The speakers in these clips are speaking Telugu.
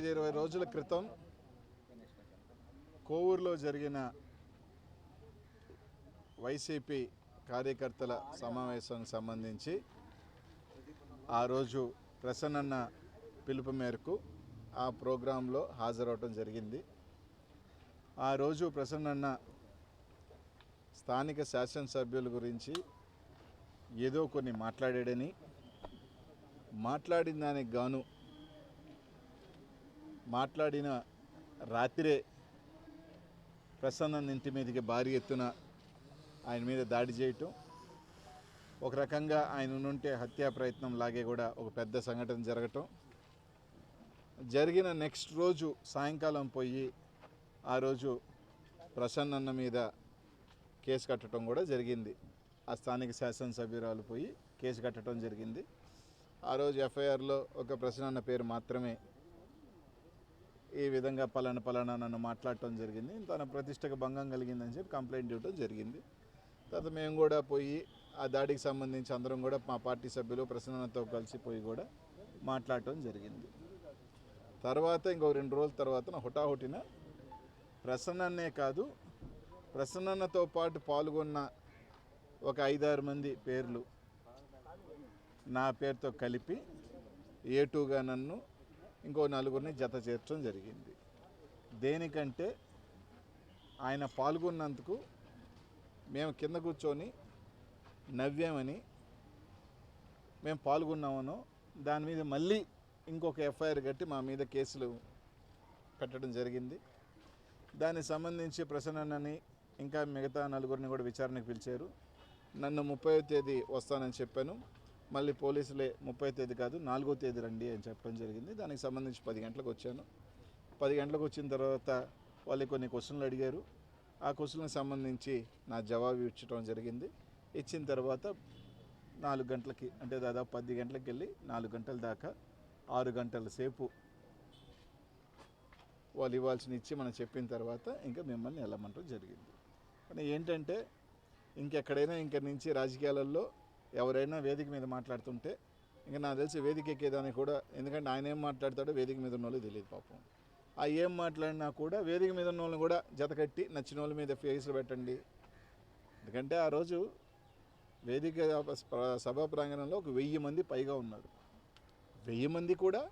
పదహైదు ఇరవై రోజుల క్రితం కోవూరులో జరిగిన వైసీపీ కార్యకర్తల సమావేశానికి సంబంధించి ఆ రోజు ప్రసన్నన్న పిలుపు మేరకు ఆ ప్రోగ్రాంలో హాజరవటం జరిగింది. ఆ రోజు ప్రసన్నన్న స్థానిక శాసనసభ్యుల గురించి ఏదో కొన్ని మాట్లాడాడని మాట్లాడిన దానికి గాను మాట్లాడిన రాత్రే ప్రసన్న ఇంటి మీదకి భారీ ఎత్తున ఆయన మీద దాడి చేయటం ఒక రకంగా ఆయన నుంటే హత్యా ప్రయత్నం లాగే కూడా ఒక పెద్ద సంఘటన జరగటం. జరిగిన నెక్స్ట్ రోజు సాయంకాలం పోయి ఆ రోజు ప్రసన్నన్న మీద కేసు కట్టడం కూడా జరిగింది. ఆ స్థానిక శాసనసభ్యురాలు పోయి కేసు కట్టడం జరిగింది. ఆ రోజు ఎఫ్ఐఆర్లో ఒక ప్రసన్నన్న పేరు మాత్రమే ఈ విధంగా పలానా పలానా నన్ను మాట్లాడటం జరిగింది. తన ప్రతిష్టకు భంగం కలిగిందని చెప్పి కంప్లైంట్ ఇవ్వడం జరిగింది. తర్వాత మేము కూడా పోయి ఆ దాడికి సంబంధించి అందరం కూడా మా పార్టీ సభ్యులు ప్రసన్నతో కలిసి పోయి కూడా మాట్లాడటం జరిగింది. తర్వాత ఇంకో రెండు రోజుల తర్వాత హుటాహుటిన ప్రసన్ననే కాదు ప్రసన్నతో పాటు పాల్గొన్న ఒక ఐదారు మంది పేర్లు నా పేరుతో కలిపి ఏటుగా నన్ను ఇంకో నలుగురిని జత చేర్చడం జరిగింది. దేనికంటే ఆయన పాల్గొన్నందుకు మేము కింద కూర్చొని నవ్వామని మేము పాల్గొన్నామనో దాని మీద మళ్ళీ ఇంకొక ఎఫ్ఐఆర్ కట్టి మా మీద కేసులు పెట్టడం జరిగింది. దానికి సంబంధించి ప్రసన్నని ఇంకా మిగతా నలుగురిని కూడా విచారణకు పిలిచారు. నన్ను ముప్పై తేదీ వస్తానని చెప్పాను. మళ్ళీ పోలీసులే ముప్పై తేదీ కాదు నాలుగో తేదీ రండి అని చెప్పడం జరిగింది. దానికి సంబంధించి పది గంటలకు వచ్చాను. పది గంటలకు వచ్చిన తర్వాత వాళ్ళు కొన్ని క్వశ్చన్లు అడిగారు. ఆ క్వశ్చన్లకు సంబంధించి నా జవాబు ఇచ్చడం జరిగింది. ఇచ్చిన తర్వాత నాలుగు గంటలకి అంటే దాదాపు పది గంటలకు వెళ్ళి నాలుగు గంటల దాకా ఆరు గంటల సేపు వాళ్ళు ఇవ్వాల్సిన ఇచ్చి మనం చెప్పిన తర్వాత ఇంకా మిమ్మల్ని వెళ్ళమంటం జరిగింది. కానీ ఏంటంటే ఇంకెక్కడైనా ఇంక నుంచి రాజకీయాలలో ఎవరైనా వేదిక మీద మాట్లాడుతుంటే ఇంకా నాకు తెలిసి వేదిక ఎక్కేదానికి కూడా ఎందుకంటే ఆయన ఏం మాట్లాడతాడో వేదిక మీద ఉన్న వాళ్ళు తెలియదు పాపం. ఆ ఏం మాట్లాడినా కూడా వేదిక మీద ఉన్న వాళ్ళని కూడా జతకట్టి నచ్చిన వాళ్ళ మీద ఫేస్లు పెట్టండి. ఎందుకంటే ఆ రోజు వేదిక సభా ప్రాంగణంలో ఒక వెయ్యి మంది పైగా ఉన్నారు. వెయ్యి మంది కూడా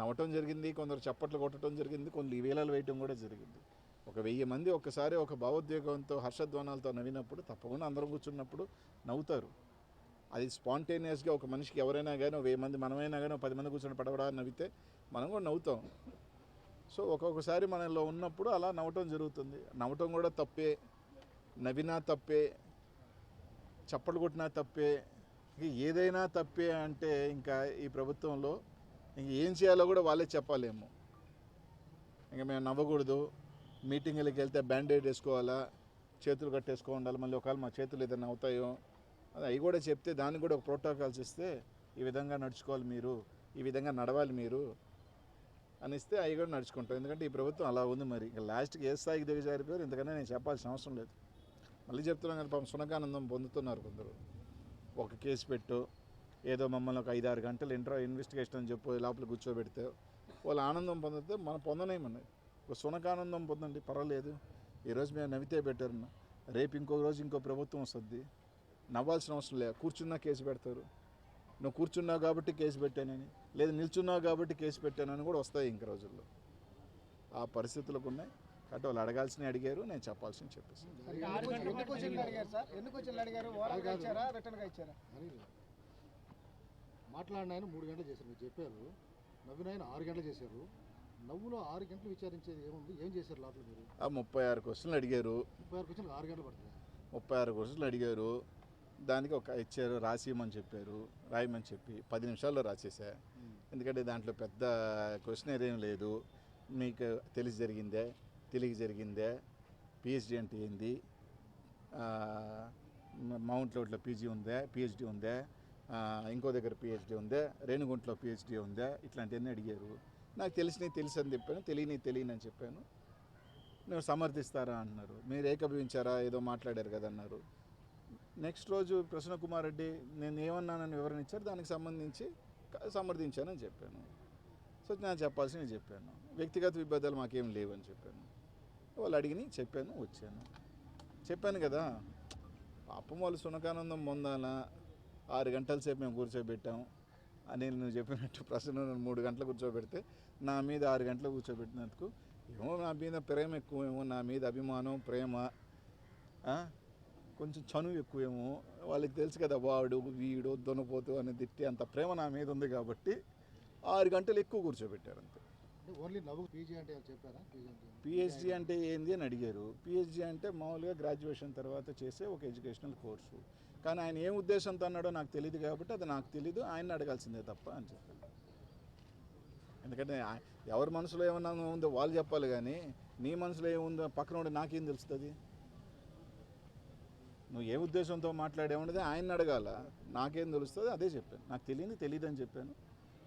నవ్వటం జరిగింది కొందరు చప్పట్లు కొట్టడం జరిగింది కొన్ని వేలాలు వేయటం కూడా జరిగింది. ఒక వెయ్యి మంది ఒక్కసారి ఒక భావోద్వేగంతో హర్షధ్వానాలతో నవ్వినప్పుడు తప్పకుండా అందరం కూర్చున్నప్పుడు నవ్వుతారు. అది స్పాంటేనియస్గా ఒక మనిషికి ఎవరైనా కానీ వెయ్యి మంది మనమైనా కానీ పది మంది కూర్చొని పడవడా నవ్వితే మనం కూడా నవ్వుతాం. సో ఒక్కొక్కసారి మనలో ఉన్నప్పుడు అలా నవ్వటం జరుగుతుంది. నవ్వటం కూడా తప్పే. నవ్వినా తప్పే. చప్పట్లు కొట్టినా తప్పే. ఏదైనా తప్పే అంటే ఇంకా ఈ ప్రభుత్వంలో ఇంక ఏం చేయాలో కూడా వాళ్ళే చెప్పాలేమో. ఇంకా మేము నవ్వకూడదు. మీటింగ్లకు వెళ్తే బ్యాండేడ్ వేసుకోవాలా? చేతులు కట్టేసుకో ఉండాలి. మళ్ళీ ఒకవేళ మా చేతులు ఏదైనా అవుతాయో? అది అవి కూడా చెప్తే దానికి కూడా ఒక ప్రోటోకాల్స్ ఇస్తే ఈ విధంగా నడుచుకోవాలి మీరు ఈ విధంగా నడవాలి మీరు అని ఇస్తే అవి కూడా నడుచుకుంటాం. ఎందుకంటే ఈ ప్రభుత్వం అలా ఉంది మరి. ఇంకా లాస్ట్కి ఏ స్థాయికి దిగజారిపోయారు ఎందుకంటే నేను చెప్పాల్సిన అవసరం లేదు. మళ్ళీ చెప్తున్నాను కానీ పాపం సునకానందం పొందుతున్నారు కొందరు. ఒక కేసు పెట్టు ఏదో మమ్మల్ని ఒక ఐదారు గంటలు ఇంటర్ ఇన్వెస్టిగేషన్ అని చెప్పి లోపల కూర్చోబెడితే వాళ్ళు ఆనందం పొందితే మనం పొందనేమన్నది ఒక సునకానందం పొందండి పర్వాలేదు. ఈరోజు మేము నవ్వితే బెటర్ రేపు ఇంకో రోజు ఇంకో ప్రభుత్వం వస్తుంది. నవ్వాల్సిన అవసరం లేదు. కూర్చున్నా కేసు పెడతారు. నువ్వు కూర్చున్నావు కాబట్టి కేసు పెట్టానని లేదు నిల్చున్నావు కాబట్టి కేసు పెట్టానని కూడా వస్తాయి ఇంక రోజుల్లో. ఆ పరిస్థితులకు ఉన్నాయి. కాబట్టి వాళ్ళు అడగాల్సినవి అడిగారు నేను చెప్పాల్సింది చెప్పేసి ఎన్ని క్వశ్చన్లు అడిగారు సార్? ఎన్ని క్వశ్చన్లు అడిగారు? ఓరల్గా ఇచ్చారా? రిటర్న్గా ఇచ్చారా? అని మాట్లాడిన ఆయన మూడు గంటలు చేశారు. మీరు చెప్పారు. నవ్విన ఆయన ఆరు గంటలు చేశారు. ఆరు గంటలు విచారించేది ఏముంది? ఏం చేశారు లోపల మీరు? ఆ ముప్పై ఆరు క్వశ్చన్లు అడిగారు. ముప్పై ఆరు క్వశ్చన్లు ఆరు గంటలు పడుతుంది? ముప్పై ఆరు క్వశ్చన్లు అడిగారు. దానికి ఒక ఇచ్చారు రాసిమని చెప్పారు రాయమని చెప్పి పది నిమిషాల్లో రాసేసా. ఎందుకంటే దాంట్లో పెద్ద క్వశ్చనర్ ఏం లేదు. మీకు తెలిసి జరిగిందే తెలియ జరిగిందే. పిహెచ్డి అంటే ఏంది? మౌంట్ రోడ్లో పీజీ ఉందా? పిహెచ్డి ఉందా? ఇంకో దగ్గర పిహెచ్డి ఉందా? రేణుగుంటలో పిహెచ్డి ఉందా? ఇట్లాంటివన్నీ అడిగారు. నాకు తెలిసినవి తెలుసు అని చెప్పాను తెలియని తెలియని అని చెప్పాను. నువ్వు సమర్థిస్తారా అన్నారు. మీరు ఏకభవించారా? ఏదో మాట్లాడారు కదా అన్నారు. నెక్స్ట్ రోజు ప్రసన్న కుమార్ రెడ్డి నేను ఏమన్నానని వివరణ ఇచ్చారు. దానికి సంబంధించి సమర్థించానని చెప్పాను. సో నేను చెప్పాల్సినవి చెప్పాను. వ్యక్తిగత విభేదాలు మాకేం లేవని చెప్పాను. వాళ్ళు అడిగిని చెప్పాను వచ్చాను. చెప్పాను కదా పాపం వాళ్ళు సునకానందం పొందాల? ఆరు గంటల సేపు మేము కూర్చోబెట్టాం. అని నువ్వు చెప్పినట్టు ప్రసన్న మూడు గంటలు కూర్చోబెడితే నా మీద ఆరు గంటలు కూర్చోబెట్టినందుకు ఏమో నా మీద ప్రేమ ఎక్కువేమో నా మీద అభిమానం ప్రేమ? కొంచెం చనువు ఎక్కువేమో వాళ్ళకి తెలుసు కదా వాడు వీడు దొనపోతు అని తిట్టి అంత ప్రేమ నా మీద ఉంది కాబట్టి ఆరు గంటలు ఎక్కువ కూర్చోబెట్టారు అంతే. అంటే ఓన్లీ నవ్వు పీజీ అంటే ఏమైనా చెప్పారా? పీజీ అంటే పిహెచ్డి అంటే ఏంది అని అడిగారు. పిహెచ్డి అంటే మామూలుగా గ్రాడ్యుయేషన్ తర్వాత చేసే ఒక ఎడ్యుకేషనల్ కోర్సు. కానీ ఆయన ఏం ఉద్దేశంతో అన్నాడో నాకు తెలియదు కాబట్టి అది నాకు తెలియదు ఆయన అడగాల్సిందే తప్ప అని చెప్పాను ఎందుకంటే ఎవరి మనసులో ఏమన్నా ఉందో వాళ్ళు చెప్పాలి కానీ నీ మనసులో ఏముందో పక్కన ఉండి నాకేం తెలుస్తుంది? నువ్వు ఏ ఉద్దేశంతో మాట్లాడేమన్నది ఆయన అడగాల. నాకేం తెలుస్తుంది? అదే చెప్పాను. నాకు తెలియంది తెలియదు అని చెప్పాను.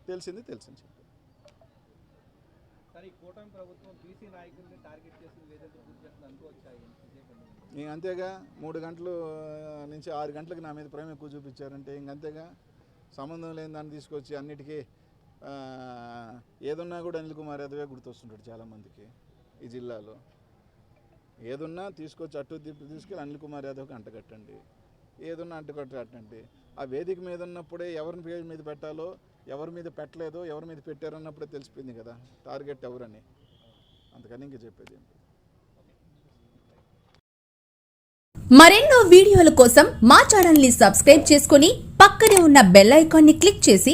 తెలిసింది తెలిసింది చెప్పాను. ఇంక అంతేగా? మూడు గంటలు నుంచి ఆరు గంటలకు నా మీద ప్రేమ ఎక్కువ చూపించారంటే ఇంక అంతేగా? సంబంధం లేని దాన్ని తీసుకొచ్చి అన్నిటికీ ఏదున్నా కూడా అనిల్ కుమార్ యాదవే గుర్తొస్తుంటాడు చాలామందికి ఈ జిల్లాలో. ఏదున్నా తీసుకొచ్చి అటు తిప్పి తీసుకెళ్ళి అనిల్ కుమార్ యాదవ్కి అంటగట్టండి ఏదున్నా అంటగట్టండి ఆ వేదిక మీద ఉన్నప్పుడే ఎవరిని పేరు మీద పెట్టాలో ఎవరి మీద పెట్టలేదో ఎవరి మీద పెట్టారన్నప్పుడే తెలిసిపోయింది కదా. టార్గెట్ ఎవరని. అందుకని ఇంక చెప్పేది మరెన్నో వీడియోల కోసం మా ఛానల్ని సబ్స్క్రైబ్ చేసుకుని పక్కనే ఉన్న బెల్ ఐకాన్ని క్లిక్ చేసి